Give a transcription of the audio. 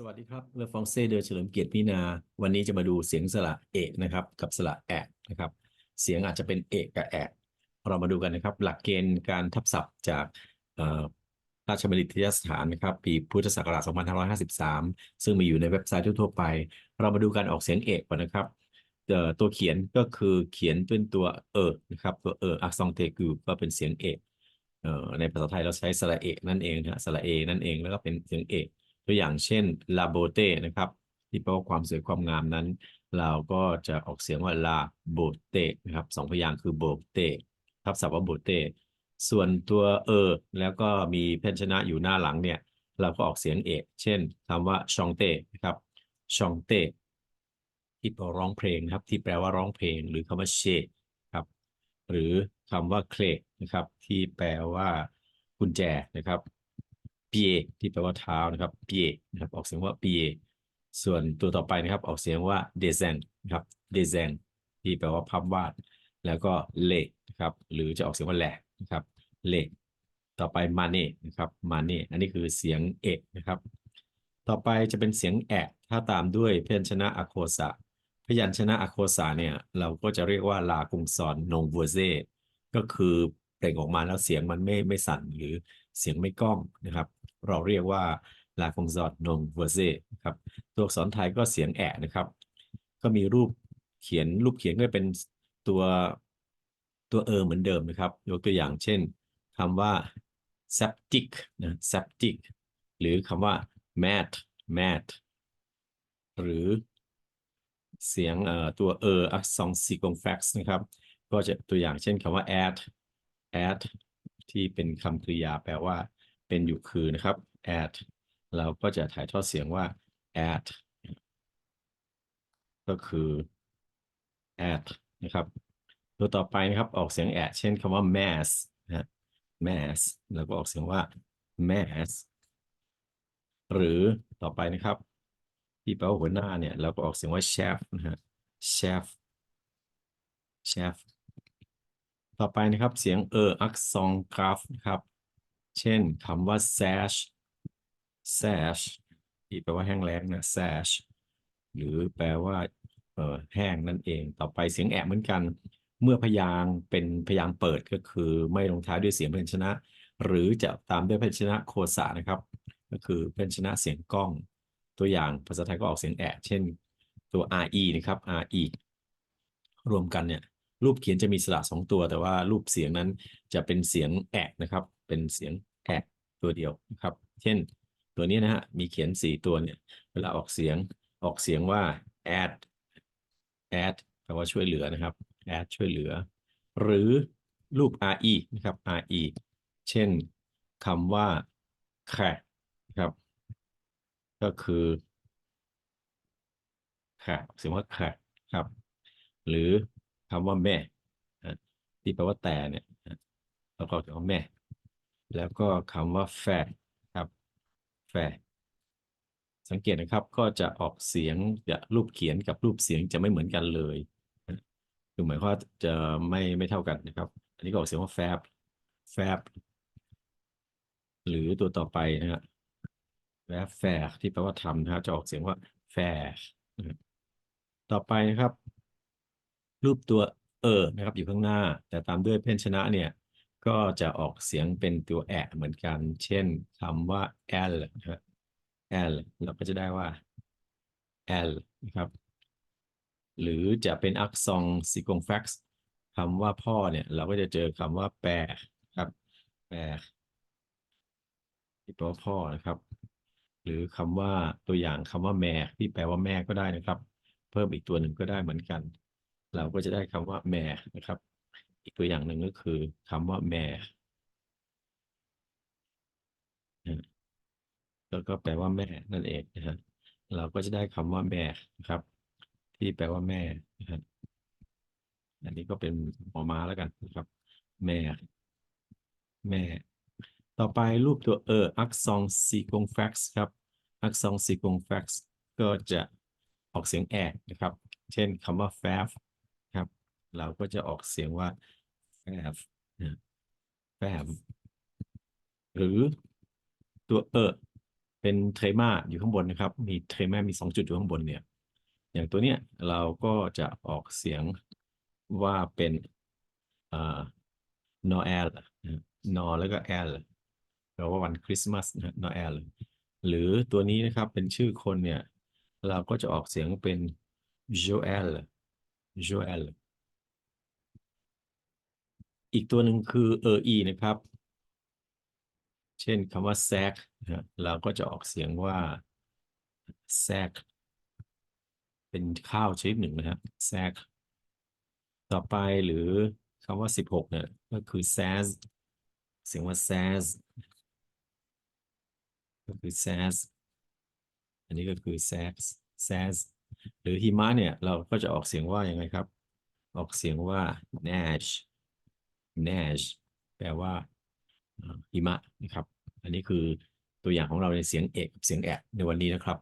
สวัสดีครับเลอฟองเซ่เดอเฉลิมเกียรติพินา วันนี้จะมาดูเสียงสระเอกนะครับ กับสระแอกนะครับ เสียงอาจจะเป็นเอกกับแอกเรามาดูกันนะครับ หลักเกณฑ์การทับศัพท์จากราชบัณฑิตยสถานนะครับ ปีพุทธศักราช 2553 ซึ่งมีอยู่ในเว็บไซต์ทั่วไป เรามาดูการออกเสียงเอกก่อนนะครับตัวเขียนก็คือเขียนเป็นตัวเออนะครับตัวเอออักษรเทกูก็เป็นเสียงเอกในภาษาไทยเราใช้สระเอกนั่นเองนะสระเอนั่นเองแล้วก็เป็นเสียงเอก ตัวอย่างเช่น ลาโบเตนะครับ ที่แปลว่าความสวยความงามนั้น เราก็จะออกเสียงว่าลาโบเตนะครับสองพยางค์คือโบเตทับศัพท์ว่าโบเตส่วนตัวเออ แล้วก็มีเพยัญชนะอยู่หน้าหลังเนี่ย เราก็ออกเสียงเอกเช่นคำว่าชองเตนะครับชองเตที่แปลร้องเพลงนะครับ ที่แปลว่าร้องเพลง หรือคำว่าเชครับ หรือคำว่าเคลนะครับ ที่แปลว่ากุญแจนะครับ ปียที่แปลว่าเท้านะครับปียนะครับออกเสียงว่าปียส่วนตัวต่อไปนะครับออกเสียงว่าเดเซนนะครับเดเซนที่แปลว่าภาพวาด แล้วก็เลนะครับหรือจะออกเสียงว่าแหลนะครับเลต่อไปมาเน่นะครับมาเน่อันนี้คือเสียงเอกนะครับ ต่อไปจะเป็นเสียงแอะถ้าตามด้วยพยัญชนะอโคสะพยัญชนะอโคสะเนี่ยเราก็จะเรียกว่าลากุงซอนนงวัวเซก็คือ เปล่งออกมาแล้วเสียงมันไม่ไม่สั่นหรือเสียงไม่ก้องนะครับ เราเรียกว่าลาคงซอดนงเวอร์เซ่ครับตัวอักษรไทยก็เสียงแอะนะครับ ก็มีรูปเขียนรูปเขียนก็เป็นตัวตัวเออเหมือนเดิมนะครับ ยกตัวอย่างเช่นคำว่า septic นะ septic หรือคำว่า mat mat หรือเสียงเอ่อตัวเอออักษรซีกงแฟกซ์นะครับ ก็จะตัวอย่างเช่นคำว่า add add ที่เป็นคำกริยาแปลว่า เป็นอยู่คือนะครับ add เราก็จะถ่ายทอดเสียงว่า add ก็คือ add นะครับ ตัวต่อไปนะครับออกเสียง add เช่นคำว่า mass นะ mass แล้วก็ออกเสียงว่า mass หรือต่อไปนะครับ ที่แปลว่าหัวหน้าเนี่ย เราก็ออกเสียงว่า chef นะฮะ chef chef ต่อไปนะครับเสียงเอออักษรกราฟนะครับ เช่นคำว่า sash sash ที่แปลว่าแห้งแล้งนะ sash หรือแปลว่าเออแห้งนั่นเอง ต่อไปเสียงแอบเหมือนกัน เมื่อพยางเป็นพยางเปิดก็คือไม่ลงท้ายด้วยเสียงพยัญชนะ หรือจะตามด้วยพยัญชนะโคสะนะครับ ก็คือพยัญชนะเสียงกล้อง ตัวอย่างภาษาไทยก็ออกเสียงแอะเช่นตัว re นะครับ re รวมกันเนี่ย รูปเขียนจะมีสระสองตัว แต่ว่ารูปเสียงนั้นจะเป็นเสียงแอะนะครับ เป็นเสียงแอะตัวเดียวนะครับ เช่น ตัวนี้นะฮะมีเขียนสี่ตัวเนี่ย เวลาออกเสียงออกเสียงว่า add add แปลว่าช่วยเหลือนะครับ add ช่วยเหลือ หรือรูป re นะครับ re เช่นคำว่าแค่ครับ ก็คือแค่เสียงว่าแค่ครับ หรือ คำว่าแม่ที่แปลว่าแต่เนี่ยนะแล้วก็คำแม่ แล้วก็คำว่าแฟครับแฟสังเกตนะครับก็จะออกเสียงจะรูปเขียนกับรูปเสียงจะไม่เหมือนกันเลยคือหมายความว่าจะไม่ไม่เท่ากันนะครับ อันนี้ก็ออกเสียงว่าแฟบแฟบหรือตัวต่อไปนะฮะแฟบแฟที่แปลว่าทำนะครับ จะออกเสียงว่าแฟรับต่อไปนะครับ รูปตัวเออนะครับอยู่ข้างหน้า แต่ตามด้วยเพยัญชนะเนี่ยก็จะออกเสียงเป็นตัวแอะเหมือนกัน เช่นคำว่า l นะครับ l เราก็จะได้ว่า l นะครับ หรือจะเป็นอักษรซีกงแฟกซ์คำว่าพ่อเนี่ย เราก็จะเจอคำว่าแปรครับแปรที่แปลว่าพ่อนะครับ หรือคำว่าตัวอย่างคำว่าแม่ที่แปลว่าแม่ก็ได้นะครับ เพิ่มอีกตัวหนึ่งก็ได้เหมือนกัน เราก็จะได้คำว่าแม่นะครับ อีกตัวอย่างหนึ่งก็คือคำว่าแม่แล้วก็แปลว่าแม่นั่นเองนะฮะเราก็จะได้คำว่าแม่นะครับ ที่แปลว่าแม่นะครับอันนี้ก็เป็นหมอม้าแล้วกันนะครับ แม่ แม่ ต่อไปรูปตัวเอออักษรซีกงแฟกซ์ครับอักษรซีกงแฟกซ์ก็จะออกเสียงแอกนะครับ เช่นคำว่า fab ครับ เราก็จะออกเสียงว่า fab นะ fab หรือตัวเออเป็นเทรมาอยู่ข้างบนนะครับ มีเทรมามีสองจุดอยู่ข้างบนเนี่ย อย่างตัวเนี้ยเราก็จะออกเสียงว่าเป็นอ่านอแอลนอแล้วก็แอลแปลว่าวันคริสต์มาสนะนอแอลหรือตัวนี้นะครับเป็นชื่อคนเนี่ย เราก็จะออกเสียงเป็นโจเอลโจเอล อีกตัวหนึ่งคือเออีนะครับ เช่นคำว่าแซกเราก็จะออกเสียงว่าแซกเป็นข้าวชนิดหนึ่งนะฮะแซกต่อไปหรือคำว่าสิบหกเนี่ยก็คือ says เสียงว่า says ก็คือ says อันนี้ก็คือ says says หรือหิมะเนี่ยเราก็จะออกเสียงว่าอยังไงครับ ออกเสียงว่า nash nash แปลว่าอ่อหิมะนะครับ อันนี้คือตัวอย่างของเราในเสียงเอกกับเสียงแอะในวันนี้นะครับ